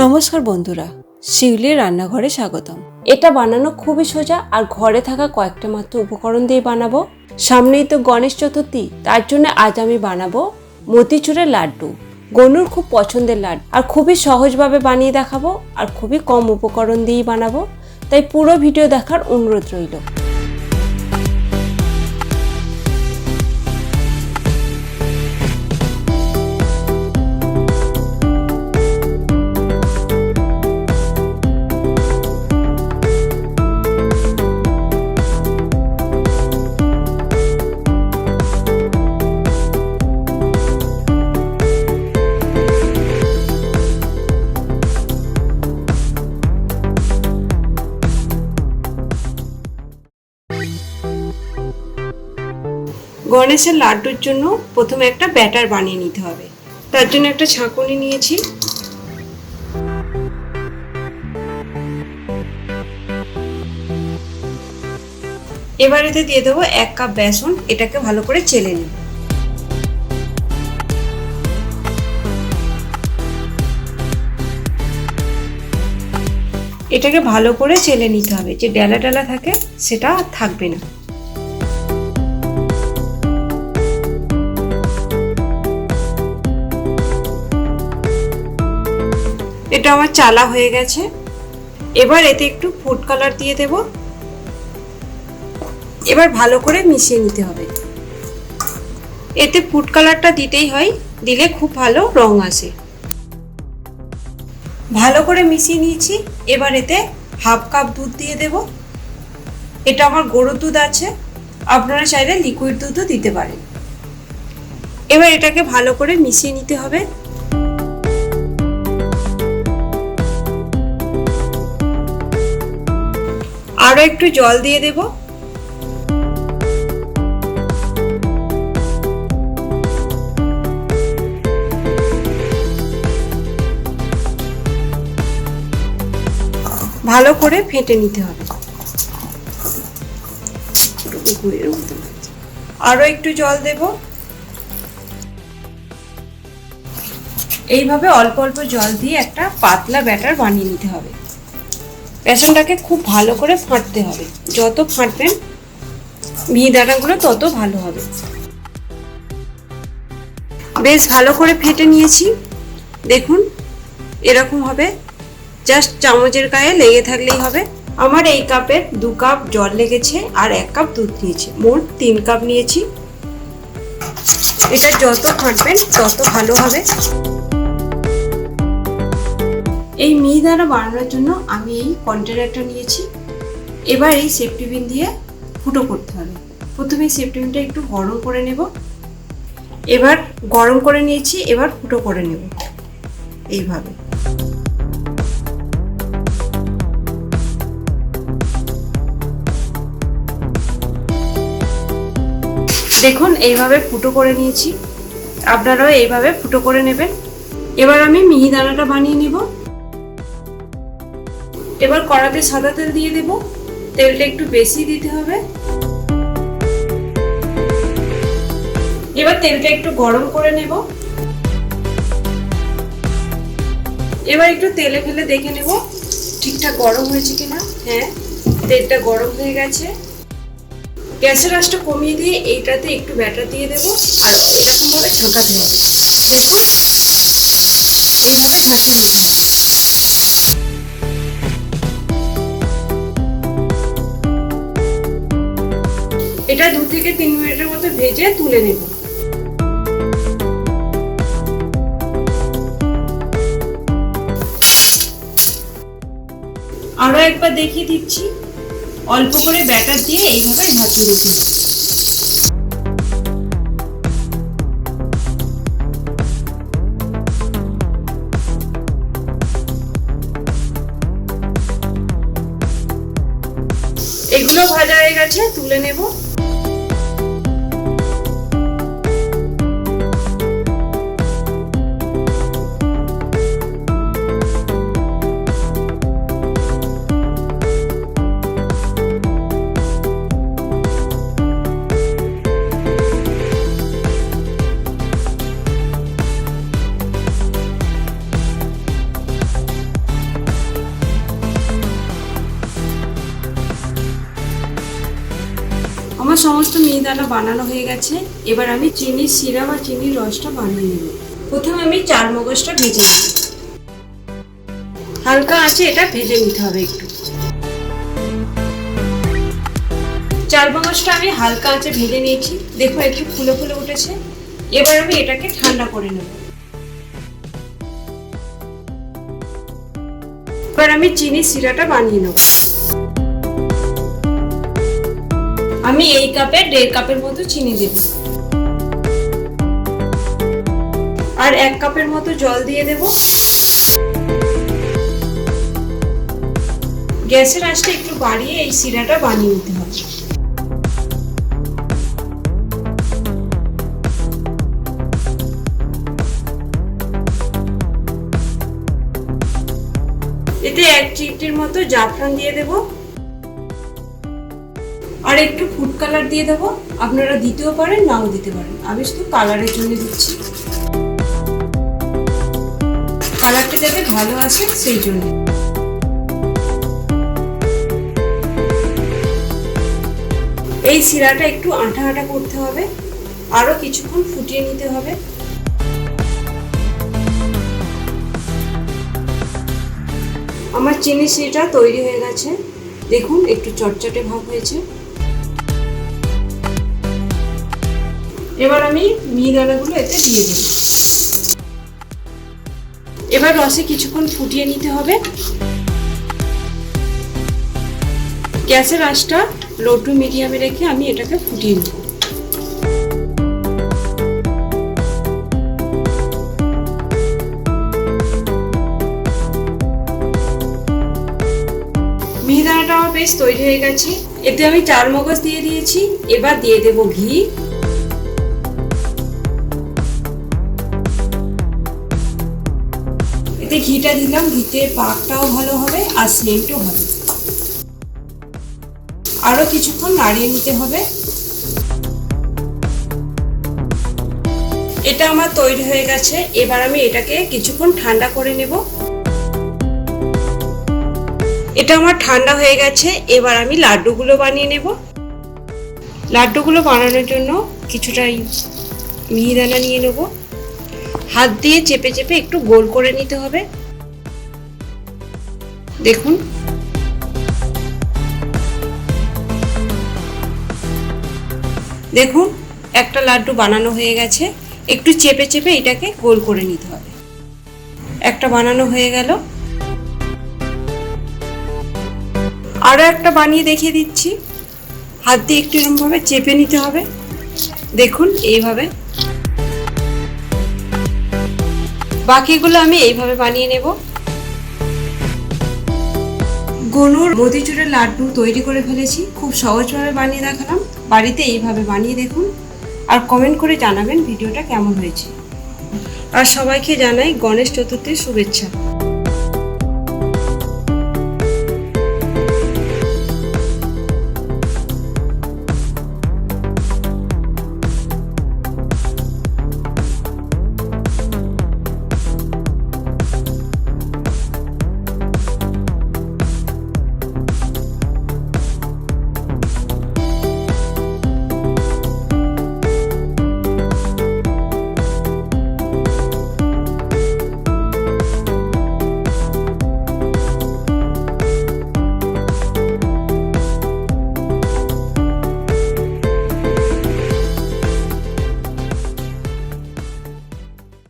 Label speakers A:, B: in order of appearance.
A: নমস্কার বন্ধুরা, শিউলির রান্নাঘরে স্বাগতম। এটা বানানো খুবই সোজা আর ঘরে থাকা কয়েকটা মাত্র উপকরণ দিয়ে বানাবো। সামনেই তো গণেশ চতুর্থী, তার জন্য আজ আমি বানাবো মতিচুরের লাড্ডু। গনুর খুব পছন্দের লাড্ডু। আর খুবই সহজভাবে বানিয়ে দেখাবো আর খুবই কম উপকরণ দিয়েই বানাবো। তাই পুরো ভিডিও দেখার অনুরোধ রইল। গণেশের লাড্ডুর জন্য প্রথমে একটা ব্যাটার বানিয়ে নিতে হবে। তার জন্য একটা ছাঁকুনি নিয়েছি। এবার এতে দিয়ে দেবো এক কাপ বেসন, এটাকে ভালো করে চেলে নিই এটাকে ভালো করে চেলে নিতে হবে। যে ডেলা ডেলা থাকে, সেটা থাকবে না। এটা আমার চালা হয়ে গেছে। এবার এতে একটু ফুড কালার দিয়ে দেব। এবার ভালো করে মিশিয়ে নিতে হবে। এতে ফুড কালারটা দিতেই হয়, দিলে খুব ভালো রং আসে। ভালো করে মিশিয়ে নিয়েছি, এবার এতে হাফ কাপ দুধ দিয়ে দেব। এটা আমার গরুর দুধ আছে, আপনারা চাইলে লিকুইড দুধও দিতে পারেন। এবার এটাকে ভালো করে মিশিয়ে নিতে হবে। আরও একটু জল দিয়ে দেব। ভালো করে ফেটে নিতে হবে। গুড়ের আরও একটু জল দেব। এইভাবে অল্প অল্প জল দিয়ে একটা পাতলা ব্যাটার বানিয়ে নিতে হবে। বেসনটাকে খুব ভালো করে ফাটতে হবে। যত ফাটবেন মিহিদানাগুলো তত ভালো হবে। বেশ ভালো করে ফেটে নিয়েছি। দেখুন, এরকম হবে। জাস্ট চামচের গায়ে লেগে থাকলেই হবে। আমার এই কাপের দু কাপ জল লেগেছে আর এক কাপ দুধ নিয়েছি। মোট তিন কাপ নিয়েছি। এটা যত ফাটবেন তত ভালো হবে। এই মিহিদানা বানানোর জন্য আমি এই কন্টেনারটা নিয়েছি। এবার এই সেফটি বিন দিয়ে ফুটো করতে হবে। প্রথমে সেফটি বিনটা একটু গরম করে নেব। এবার গরম করে নিয়েছি, এবার ফুটো করে নেব। এইভাবে। দেখুন, এইভাবে ফুটো করে নিয়েছি। আপনারাও এইভাবে ফুটো করে নেবেন। এবার আমি মিহিদানাটা বানিয়ে নেব। এবার কড়াতে সাদা তেল দিয়ে দেব। তেলটা একটু বেশি দিতে হবে। এবার তেলটা একটু গরম করে নেব। এবার একটু তেলে ফেলে দেখে নেব ঠিকঠাক গরম হয়েছে কিনা। হ্যাঁ তেলটা গরম হয়ে গেছে। গ্যাসের আঁচটা কমিয়ে দিয়ে এইটাতে একটু ব্যাটার দিয়ে দেব আর এরকমভাবে ঝাঁকাতে হবে দেখুন এইভাবে ঝাঁকিয়ে নিতে হবে দু থেকে তিন মিনিটের মতো ভেজে তুলে নেব। আরও একবার দেখিয়ে দিচ্ছি। অল্প করে ব্যাটার দিয়ে এইভাবে ঢাকিয়ে দিতে হবে এগুলো ভাজা হয়ে গেছে, তুলে নেব। মিহিদানা বানানো হয়ে গেছে। এবার আমি চিনির সিরাপ বা চিনির রসটা বানিয়ে নেব। প্রথমে আমি চার মগজটা ভেজে নেব। হালকা আছে এটা ভেজে নিতে হবে একটু। চার মগজটা আমি হালকা আঁচে ভেজে নিয়েছি। দেখো একটু ফুলে ফুলে উঠেছে। এবার আমি এটাকে ঠান্ডা করে নেব। এবার আমি চিনি সিরাটা বানিয়ে নেব। আমি এই কাপে দেড় কাপের মতো চিনি দেব। আর এক কাপের মতো জল দিয়ে দেব। গ্যাসের আঁচটা একটু বাড়িয়ে এই সিরাটা বানিয়ে নিতে হবে। এতে এক চিমটির মতো জাফরান দিয়ে দেব। আর একটু ফুড কালার দিয়ে দেবো। আপনারা দিতেও পারেন, নাও দিতে পারেন। আমি শুধু কালারের জন্য দিচ্ছি। কালারটা যাতে ভালো আসে, সেই জন্য। এই সিরাটা একটু আঠা আঠা করতে হবে। আরও কিছুক্ষণ ফুটিয়ে নিতে হবে। আমার চিনি সিটা তৈরি হয়ে গেছে। দেখুন, একটু চটচটে ভাব হয়েছে। এবার আমি মিহিদানাগুলো এতে দিয়ে দেব এবার রসে কিছুক্ষণ ফুটিয়ে নিতে হবে। গ্যাসের আঁচটা লো টু মিডিয়ামে রেখে আমি এটাকে ফুটিয়ে নেব। মিহিদানাটা আমার বেশ তৈরি হয়ে গেছে। এতে আমি চার মগজ দিয়ে দিয়েছি। এবার দিয়ে দেব ঘি। এতে ঘিটা দিলাম, ঘিতে পাকটাও ভালো হবে আর স্মেলটাও হবে আরও কিছুক্ষণ নাড়িয়ে নিতে হবে। এটা আমার তৈরি হয়ে গেছে, এবার আমি এটাকে কিছুক্ষণ ঠান্ডা করে নেব। এটা আমার ঠান্ডা হয়ে গেছে, এবার আমি লাড্ডুগুলো বানিয়ে নেব। লাড্ডুগুলো বানানোর জন্য কিছুটা মিহিদানা নিয়ে নেব। হাত দিয়ে চেপে চেপে একটু গোল করে নিতে হবে। দেখুন। দেখুন, একটা লাড্ডু বানানো হয়ে গেছে। একটু চেপে চেপে এটাকে গোল করে নিতে হবে। একটা বানানো হয়ে গেল। আরও একটা বানিয়ে দেখিয়ে দিচ্ছি। হাত দিয়ে একটু এরকমভাবে চেপে নিতে হবে। দেখুন, এইভাবে বাকিগুলো আমি এইভাবে বানিয়ে নেব। গনুর মতিচুরের লাড্ডু তৈরি করে ফেলেছি। খুব সহজভাবে বানিয়ে দেখালাম। বাড়িতে এইভাবে বানিয়ে দেখুন। আর কমেন্ট করে জানাবেন ভিডিওটা কেমন হয়েছে। আর সবাইকে জানাই গণেশ চতুর্থীর শুভেচ্ছা।